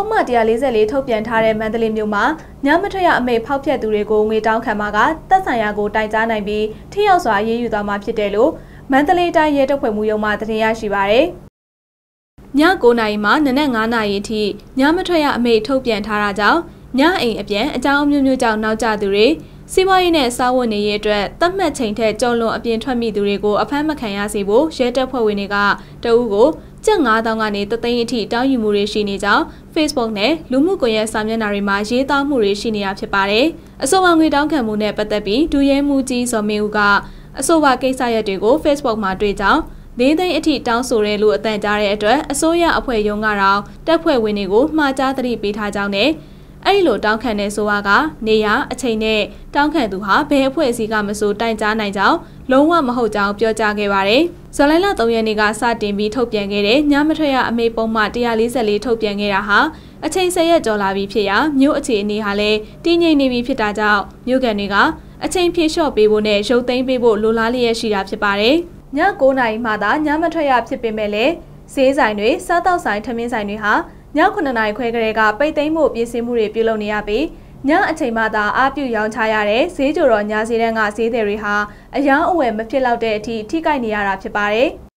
ပုံမှန်144ထုတ်ပြန်ထားတဲ့မန္တလေးမြို့မှာညမထွက်ရအမိတ်ဖောက်ဖျက်သူတွေကိုငွေတောင်းခံမှာကတပ်ဆိုင်ရာကိုတိုင်ကြားနိုင်ပြီးထိရောက်စွာရေးယူသွားမှာဖြစ်တယ်လို့မန္တလေးတိုင်းရဲတပ်ဖွဲ့မှုရုံးမှတင်ရရှိပါရယ်။ည9နာရီမှနနက်9နာရီအထိညမထွက်ရအမိတ်ထုတ်ပြန်ထားတာကြောင့်ညအိမ်အပြန်အကြောင်းမျိုးမျိုးကြောင့်နောက်ကျသူတွေစီးပွားရေးနဲ့စားဝတ်နေရေးအတွက်သတ်မှတ်ချိန်ထက်ကျော်လွန်အပြင်ထွက်မိသူတွေကိုအဖမ်းမခံရစေဖို့ရဲတပ်ဖွဲ့ဝင်တွေကတအူးကို ကျပ်9000ကနေတသိန်းအထိတောင်းယူမှုတွေရှိနေကြောင်း Facebook နဲ့လူမှုကွန်ရက်စာမျက်နှာတွေမှာရေးသားမှုတွေရှိနေတာဖြစ်ပါတယ်။အဆိုပါငွေတောင်းခံမှုနဲ့ပတ်သက်ပြီးဒူရဲမှုကြီးဇော်မင်းဦးကအဆိုပါကိစ္စရပ်တွေကို Facebook မှာတွေ့ကြောင်းလေးသိန်းအထိတောင်းဆိုတယ်လို့အတန်ကြားတဲ့အတွက်အစိုးရအဖွဲ့ရုံးကတော့တပ်ဖွဲ့ဝင်တွေကိုမှားကြားသတိပေးထားကြောင်းနဲ့ အဲ့ဒီလိုတောင်းခံတဲ့ဆိုပါကနေရအချိန်နဲ့တောင်းခံသူဟာဘယ်အဖွဲ့အစည်းကမဆိုတိုင်ကြားနိုင်ကြောင်းလုံးဝမဟုတ်ကြောင်းပြောကြားခဲ့ပါတယ်။ဇွန်လလ3ရက်နေ့ကစတင်ပြီးထုတ်ပြန်ခဲ့တဲ့ညမထွက်ရအမေပုံမှ144ထုတ်ပြန်ခဲ့တာဟာအချိန်၁၀ရက်ကျော်လာပြီဖြစ်ရာမြို့အခြေအနေဟာလည်းတည်ငြိမ်နေပြီဖြစ်တာကြောင့်မြို့ကန်တွေကအချိန်ဖြည့်လျှော့ပေးဖို့နဲ့ရုပ်သိမ်းပေးဖို့လိုလားလျက်ရှိတာဖြစ်ပါတယ်။ည9နာရီမှသာညမထွက်ရဖြစ်ပေမဲ့လည်းဈေးဆိုင်တွေစားတောက်ဆိုင်ထမင်းဆိုင်တွေဟာ ည9နာရီခွဲကလေးကပိတ်သိမ်းမှုပြင်ဆင်မှုတွေပြုလုပ်နေရပြီးညအချိန်မှသာအားပြုရောင်းချရတဲ့ဈေးကြော်တော်ညဈေးတန်းကဈေးသည်တွေဟာအယောင်းအဝယ်မဖြစ်တော့တဲ့အထိထိကြိုက်နေရတာဖြစ်ပါတယ်။